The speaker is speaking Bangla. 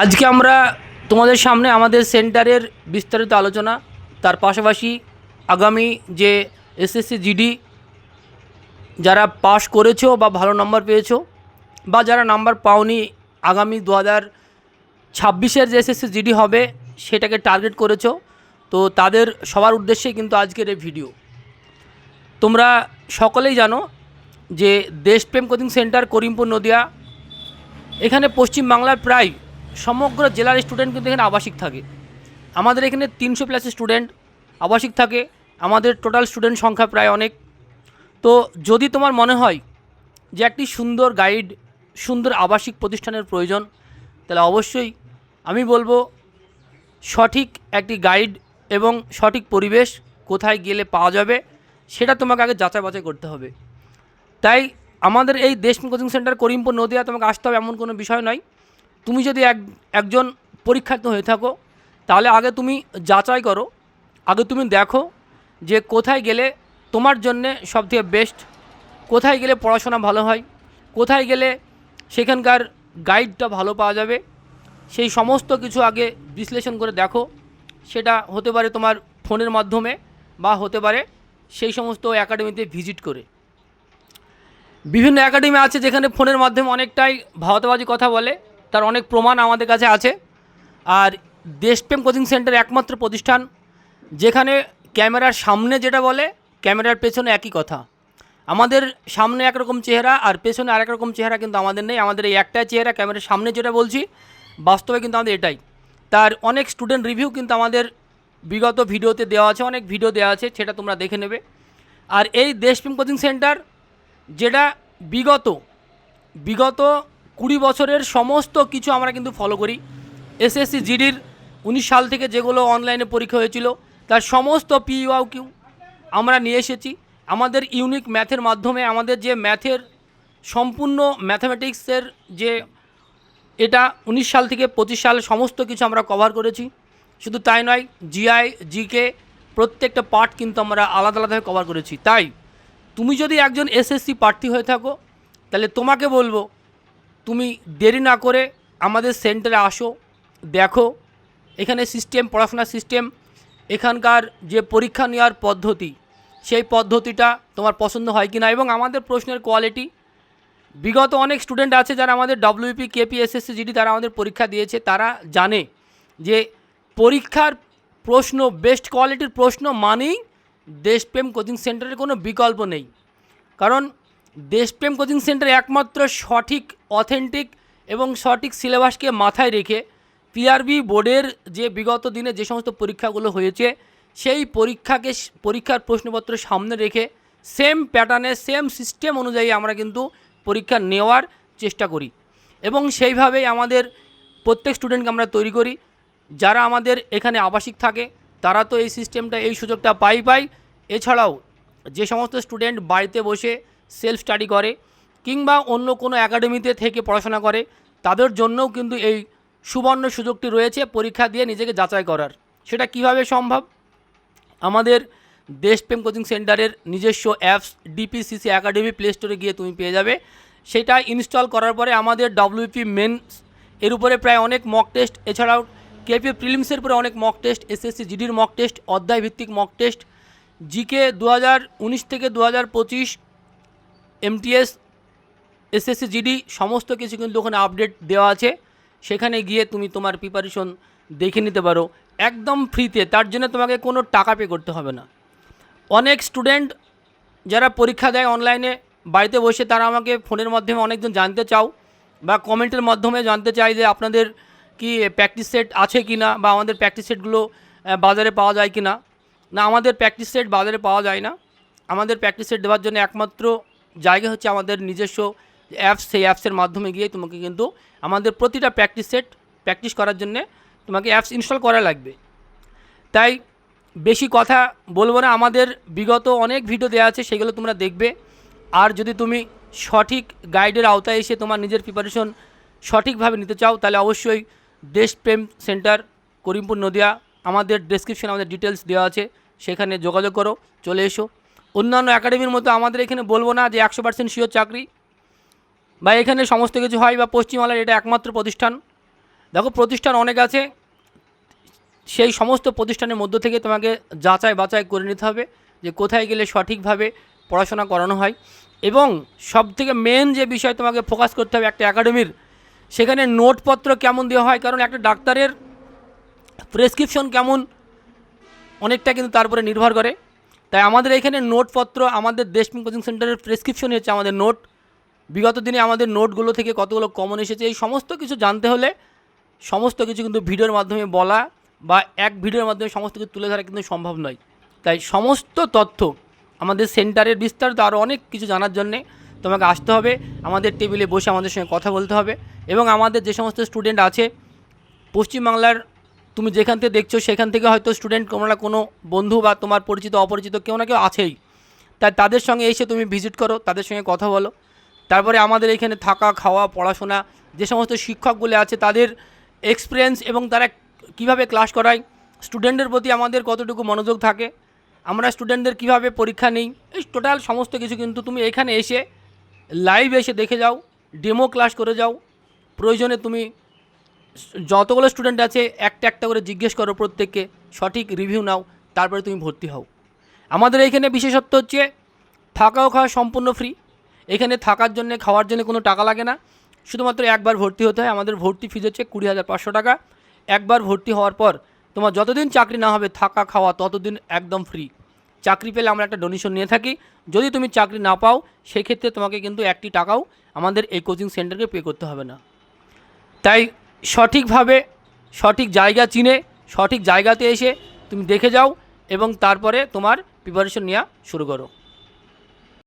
আজকে আমরা তোমাদের সামনে আমাদের সেন্টারের বিস্তারিত আলোচনা, তার পাশাপাশি আগামী যে এসএসসি জিডি যারা পাশ করেছ বা ভালো নম্বর পেয়েছ বা যারা নাম্বার পাওনি, আগামী দু হাজার ছাব্বিশের যে এসএসসি জিডি হবে সেটাকে টার্গেট করেছ, তো তাদের সবার উদ্দেশ্যে কিন্তু আজকের এই ভিডিও তোমরা সকলেই জানো যে দেশপ্রেম কোচিং সেন্টার করিমপুর নদিয়া, এখানে পশ্চিম বাংলার প্রায় সমগ্র জেলার স্টুডেন্ট কিন্তু এখানে আবাসিক থাকে। আমাদের এখানে তিনশো প্লাস স্টুডেন্ট আবাসিক থাকে। আমাদের টোটাল স্টুডেন্ট সংখ্যা প্রায় অনেক। তো যদি তোমার মনে হয় যে একটি সুন্দর গাইড সুন্দর আবাসিক প্রতিষ্ঠানের প্রয়োজন, তাহলে অবশ্যই আমি বলব সঠিক একটি গাইড এবং সঠিক পরিবেশ কোথায় গেলে পাওয়া যাবে, সেটা তোমাকে আগে যাচাই বাছাই করতে হবে। তাই আমাদের এই দেশ কোচিং সেন্টার করিমপুর, নদিয়া তোমাকে আসতে হবে, এমন কোনো বিষয় নয়। তুমি যদি এক, একজন পরীক্ষার্থী হয়ে থাকো, তাহলে আগে তুমি যাচাই করো, আগে তুমি দেখো যে কোথায় গেলে তোমার জন্যে সবথেকে বেস্ট কোথায় গেলে পড়াশোনা ভালো হয়, কোথায় গেলে সেখানকার গাইডটা ভালো পাওয়া যাবে। সেই সমস্ত কিছু আগে বিশ্লেষণ করে দেখো, সেটা হতে পারে তোমার ফোনের মাধ্যমে বা হতে পারে সেই সমস্ত একাডেমিতে ভিজিট করে। বিভিন্ন একাডেমি আছে যেখানে ফোনের মাধ্যমে অনেকটাই ভাওতাবাজি কথা বলে তার অনেক প্রমাণ আমাদের কাছে আছে। আর দেশপ্রেম কোচিং সেন্টার একমাত্র প্রতিষ্ঠান, যেখানে ক্যামেরার সামনে যেটা বলে, ক্যামেরার পেছনে একই কথা। আমাদের সামনে একরকম চেহারা আর পেছনে আরেক রকম চেহারা কিন্তু আমাদের নেই। আমাদের এই একটাই চেহারা, ক্যামেরার সামনে যেটা বলছি, বাস্তবে কিন্তু আমাদের এটাই। তার অনেক স্টুডেন্ট রিভিউ কিন্তু আমাদের বিগত ভিডিওতে দেওয়া আছে, অনেক ভিডিও দেওয়া আছে, সেটা তোমরা দেখে নেবে। আর এই দেশপ্রেম কোচিং সেন্টার, যেটা বিগত বিগত কুড়ি বছরের সমস্ত কিছু আমরা কিন্তু ফলো করি। এসএসসি জিডির উনিশ সাল থেকে যেগুলো অনলাইনে পরীক্ষা হয়েছিল, তার সমস্ত পিইউ কিউ আমরা নিয়ে এসেছি। আমাদের ইউনিক ম্যাথের মাধ্যমে আমাদের যে ম্যাথের সম্পূর্ণ ম্যাথামেটিক্সের যে এটা উনিশ সাল থেকে পঁচিশ সাল সমস্ত কিছু আমরা কভার করেছি। শুধু তাই নয় জিআই জিকে প্রত্যেকটা পার্ট কিন্তু আমরা আলাদা আলাদাভাবে কভার করেছি। তাই, তুমি যদি একজন এসএসসি প্রার্থী হয়ে থাকো, তাহলে তোমাকে বলব তুমি দেরি না করে আমাদের সেন্টারে আসো, দেখো। এখানে সিস্টেম পড়াশোনার সিস্টেম এখানকার যে পরীক্ষা নেওয়ার পদ্ধতি, সেই পদ্ধতিটা তোমার পছন্দ হয় কি না এবং আমাদের প্রশ্নের কোয়ালিটি বিগত অনেক স্টুডেন্ট আছে যারা আমাদের ডব্লিউপি কেপি এসএসসি জিডি তারা আমাদের পরীক্ষা দিয়েছে। তারা জানে যে পরীক্ষার প্রশ্ন বেস্ট কোয়ালিটির প্রশ্ন মানেই দেশপ্রেম কোচিং সেন্টারের কোনো বিকল্প নেই। কারণ দেশপ্রেম কোচিং সেন্টার একমাত্র সঠিক, অথেন্টিক এবং সঠিক সিলেবাসকে মাথায় রেখে পিআরবি বোর্ডের যে বিগত দিনে যে সমস্ত পরীক্ষাগুলো হয়েছে, সেই পরীক্ষাকে পরীক্ষার প্রশ্নপত্র সামনে রেখে সেম প্যাটার্নে, সেম সিস্টেম অনুযায়ী আমরা কিন্তু পরীক্ষা নেওয়ার চেষ্টা করি। এবং সেইভাবেই আমাদের প্রত্যেক স্টুডেন্টকে আমরা তৈরি করি। যারা আমাদের এখানে আবাসিক থাকে, তারা তো এই সিস্টেমটা, এই সুযোগটা পাই পাই। এছাড়াও যে সমস্ত স্টুডেন্ট বাড়িতে বসে সেলফ স্টাডি করে কিংবা অন্য কোনো একাডেমিতে থেকে পড়াশোনা করে, তাদের জন্যও কিন্তু এই সুবর্ণ সুযোগটি রয়েছে পরীক্ষা দিয়ে নিজেকে যাচাই করার। সেটা কীভাবে সম্ভব? আমাদের দেশপ্রেম কোচিং সেন্টারের নিজস্ব অ্যাপস, ডিপিসিসি একাডেমি প্লে স্টোরে গিয়ে তুমি পেয়ে যাবে। সেটা ইনস্টল করার পরে আমাদের ডব্লিউপি মেন এর উপরে প্রায় অনেক মক টেস্ট, এছাড়াও কেপি প্রিলিমসের উপরে অনেক মক টেস্ট, এসএসসি জিডির মক টেস্ট, অধ্যায় ভিত্তিক মক টেস্ট। জিকে দু হাজার উনিশ থেকে দু হাজার পঁচিশ এমটিএস এসএসসি জিডি সমস্ত কিছু কিন্তু ওখানে আপডেট দেওয়া আছে। সেখানে গিয়ে তুমি তোমার প্রিপারেশন দেখে নিতে পারো। একদম ফ্রিতে তার জন্য তোমাকে কোনো টাকা পে করতে হবে না। অনেক স্টুডেন্ট যারা পরীক্ষা দেয় অনলাইনে বাড়িতে বসে তারা আমাকে ফোনের মাধ্যমে অনেকজন জানতে চাও বা কমেন্টের মাধ্যমে জানতে চাই যে আপনাদের কি প্র্যাকটিস সেট আছে কি না বা আমাদের প্র্যাকটিস সেটগুলো বাজারে পাওয়া যায় কি না না আমাদের প্র্যাকটিস সেট বাজারে পাওয়া যায় না। আমাদের প্র্যাকটিস সেট দেওয়ার জন্য একমাত্র জায়গা হচ্ছে আমাদের নিজস্ব অ্যাপস সেই অ্যাপসের মাধ্যমে গিয়ে তোমাকে কিন্তু আমাদের প্রতিটা প্র্যাকটিস সেট প্র্যাকটিস করার জন্যে তোমাকে অ্যাপস ইনস্টল করা লাগবে। তাই বেশি কথা বলব না, আমাদের বিগত অনেক ভিডিও দেওয়া আছে, সেগুলো তোমরা দেখবে। আর যদি তুমি সঠিক গাইডের আওতায় এসে তোমার নিজের প্রিপারেশন সঠিকভাবে নিতে চাও, তাহলে অবশ্যই দেশপ্রেম সেন্টার করিমপুর নদিয়া, আমাদের ডেসক্রিপশনে আমাদের ডিটেলস দেওয়া আছে, সেখানে যোগাযোগ করো, চলে এসো। অন্যান্য একাডেমির মতো আমাদের এখানে বলব না যে একশো পার্সেন্ট শিওর চাকরি। বা এখানে সমস্ত কিছু হয় বা পশ্চিমবাংলার এটা একমাত্র প্রতিষ্ঠান। দেখো, প্রতিষ্ঠান অনেক আছে। সেই সমস্ত প্রতিষ্ঠানের মধ্য থেকে তোমাকে যাচাই বাছাই করে নিতে হবে যে কোথায় গেলে সঠিকভাবে পড়াশোনা করানো হয়। এবং সবথেকে মেন যে বিষয় তোমাকে ফোকাস করতে হবে একটা একাডেমির সেখানে নোটপত্র কেমন দেওয়া হয়? কারণ একটা ডাক্তারের প্রেসক্রিপশন কেমন? অনেকটা কিন্তু তার উপরে নির্ভর করে। তাই আমাদের এখানে নোটপত্র আমাদের দেশমিক কোচিং সেন্টারের প্রেসক্রিপশন হচ্ছে আমাদের নোট। বিগত দিনে আমাদের নোটগুলো থেকে কতগুলো কমন এসেছে, এই সমস্ত কিছু জানতে হলে সমস্ত কিছু কিন্তু ভিডিওর মাধ্যমে বলা বা এক ভিডিওর মাধ্যমে সমস্ত কিছু তুলে ধরা কিন্তু সম্ভব নয়। তাই সমস্ত তথ্য আমাদের সেন্টারের বিস্তারিত আরও অনেক কিছু জানার জন্যে তোমাকে আসতে হবে। আমাদের টেবিলে বসে আমাদের সঙ্গে কথা বলতে হবে এবং আমাদের যে সমস্ত স্টুডেন্ট আছে, পশ্চিমবাংলার তুমি যেখান থেকে দেখছ, সেখান থেকে হয়তো স্টুডেন্ট না কোনো বন্ধু বা তোমার পরিচিত, অপরিচিত কেউ না কেউ আছেই। তাই তাদের সঙ্গে এসে তুমি ভিজিট করো, তাদের সঙ্গে কথা বলো। তারপরে আমাদের এখানে থাকা, খাওয়া, পড়াশোনা, যে সমস্ত শিক্ষকগুলো আছে, তাদের এক্সপিরিয়েন্স এবং তারা কীভাবে ক্লাস করায় স্টুডেন্টের প্রতি আমাদের কতটুকু মনোযোগ থাকে, আমরা স্টুডেন্টদের কীভাবে পরীক্ষা নেই, এই টোটাল সমস্ত কিছু কিন্তু তুমি এখানে এসে লাইভ এসে দেখে যাও ডেমো ক্লাস করে যাও। প্রয়োজনে তুমি যতগুলো স্টুডেন্ট আছে, একটা একটা করে জিজ্ঞেস করো প্রত্যেককে, সঠিক রিভিউ নাও, তারপরে তুমি ভর্তি হও। আমাদের এখানে বিশেষত্ব হচ্ছে থাকা ও খাওয়া সম্পূর্ণ ফ্রি এখানে থাকার জন্য, খাওয়ার জন্য কোনো টাকা লাগে না। শুধুমাত্র একবার ভর্তি হতে হয়। আমাদের ভর্তি ফিজ হচ্ছে কুড়ি হাজার পাঁচশো টাকা। একবার ভর্তি হওয়ার পর, তোমার যতদিন চাকরি না হবে, থাকা খাওয়া ততদিন একদম ফ্রি চাকরি পেলে আমরা একটা ডোনেশন নিয়ে থাকি। যদি তুমি চাকরি না পাও, সেক্ষেত্রে তোমাকে কিন্তু একটি টাকাও আমাদের এই কোচিং সেন্টারকে পে করতে হবে না। তাই সঠিকভাবে সঠিক জায়গা চিনে, সঠিক জায়গাতে এসে তুমি দেখে যাও এবং তারপরে তোমার প্রিপারেশন নেওয়া শুরু করো।